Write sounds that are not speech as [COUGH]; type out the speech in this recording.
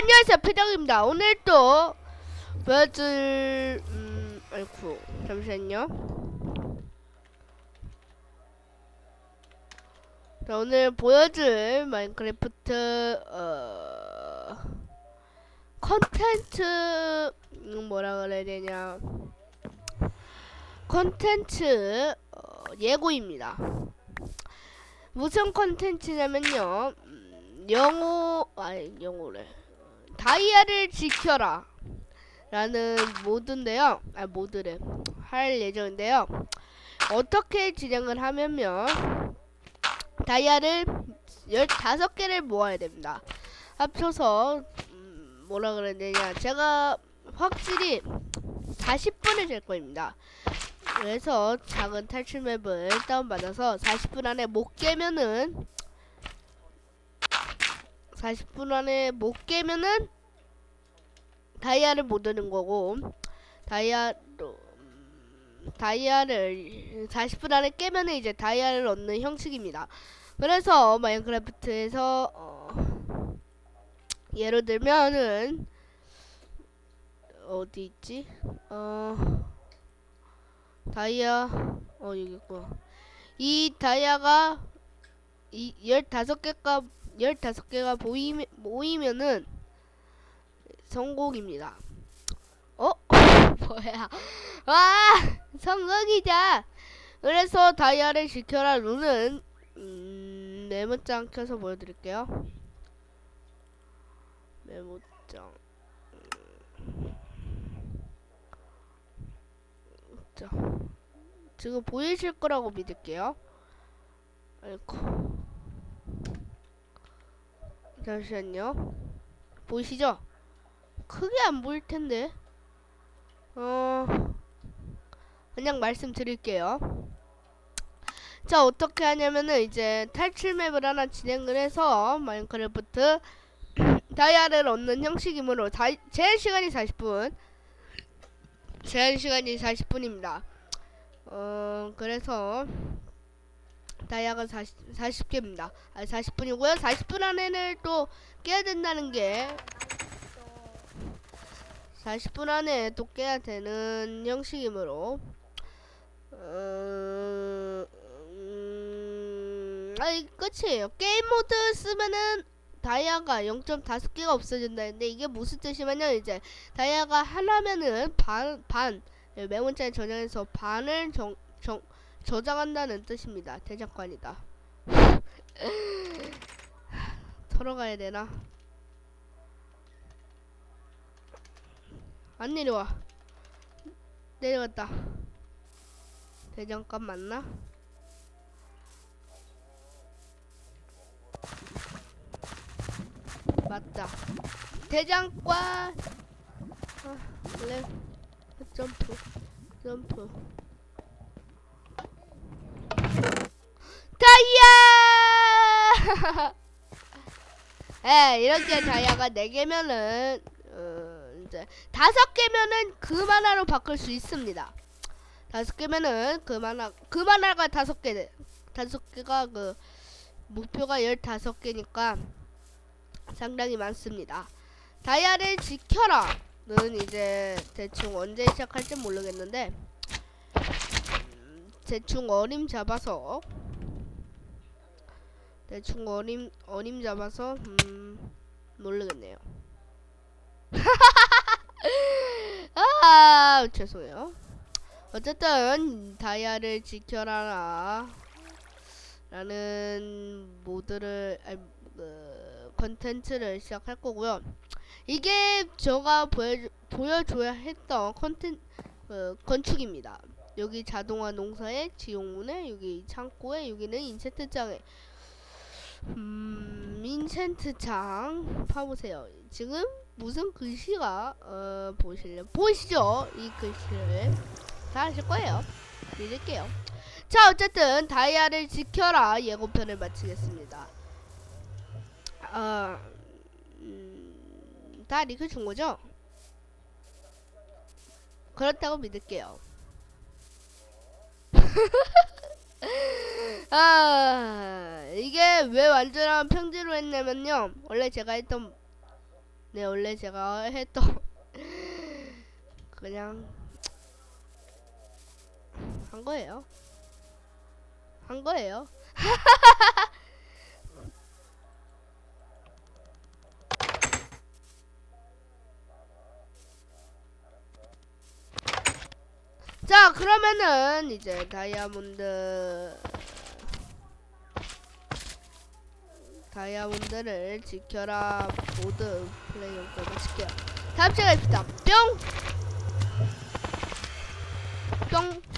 안녕하세요 피정입니다. 오늘 또 보여줄 음 아이쿠 잠시만요. 자 오늘 보여줄 마인크래프트 어 컨텐츠 음, 뭐라 그래야 되냐. 컨텐츠 어, 예고입니다. 무슨 컨텐츠냐면요. 음, 영어 아니 영어래 다이아를 지켜라. 라는 모드인데요. 아 모드래. 할 예정인데요. 어떻게 진행을 하면요. 다이아를 15개를 모아야 됩니다. 합쳐서 음, 뭐라 되냐. 제가 확실히 40분을 될 거입니다. 그래서 작은 탈출 맵을 다운받아서 40분 안에 못 깨면은 40분 안에 못 깨면은 다이아를 못 얻는 거고 다이아로 음, 다이아를 40분 안에 깨면은 이제 다이아를 얻는 형식입니다. 그래서 마인크래프트에서 어, 예를 들면은 어디 있지? 어 다이아 어 여기 있구나. 이 다이아가 이 15개가 15개가 보이면 모이면은 성공입니다. 어? [LAUGHS] 뭐야? 와! 성공이다! 그래서 다이아를 지켜라 룰은 음, 메모장 켜서 보여드릴게요. 메모장 음. 자, 지금 보이실 거라고 믿을게요. 아이고. 잠시만요. 보이시죠? 크게 안 보일 텐데. 어, 그냥 말씀드릴게요. 자, 어떻게 하냐면은 이제 탈출 맵을 하나 진행을 해서 마인크래프트 [CLEARS THROAT] 다이아를 얻는 형식이므로 다, 제한 시간이 40분. 제한 시간이 40분입니다. 어, 그래서 다이아가 40, 40개입니다. 아, 40분이고요. 40분 안에는 또 깨야 된다는 게 40분 안에 또 깨야 되는 형식이므로 어, 음, 아이 끝이에요. 게임 모드 쓰면은 다이아가 0.5개가 없어진다는데 이게 무슨 뜻이냐면 이제 다이아가 하나면은 반, 반 메모장에 저장해서 반을 정, 정, 저장한다는 뜻입니다. 대장관이다. [LAUGHS] 털어가야 되나? 안 내려와. 내려갔다. 대장간 맞나? 맞다. 대장관. 아, 레 점프. 점프. 다이아! [LAUGHS] 예, 이렇게 다이아가 4개면은, 어, 이제, 5개면은 그만화로 바꿀 수 있습니다. 5개면은 그만화, 그만화가 5개, 5개가 그, 목표가 15개니까 상당히 많습니다. 다이아를 지켜라! 는 이제 대충 언제 시작할지 모르겠는데, 음, 대충 어림 잡아서 대충 어림 어림 잡아서 음 모르겠네요. 아 죄송해요. 어쨌든 다이아를 지켜라 라는 모드를 아니, 그, 컨텐츠를 시작할 거고요. 이게 제가 보여 보여줘야 했던 컨텐 그, 건축입니다. 여기 자동화 농사에 지용문에 여기 창고에 여기는 인챈트장에 음, 인챈트장 파보세요. 지금 무슨 글씨가 어 보실래 보이시죠? 이 글씨를 다 아실 거예요. 믿을게요. 자 어쨌든 다이아를 지켜라 예고편을 마치겠습니다. 아 음, 다 리크 준 거죠? 그렇다고 믿을게요. [LAUGHS] 아 이게 왜 완전한 평지로 했냐면요 원래 제가 했던 네 원래 제가 했던 [LAUGHS] 그냥 한 거예요. 한 거예요. [LAUGHS] 자 그러면은 이제 다이아몬드 다이아몬드를 지켜라. 모드 플레이 영상을 마칠게요 다음 시간에 뵙다. 뿅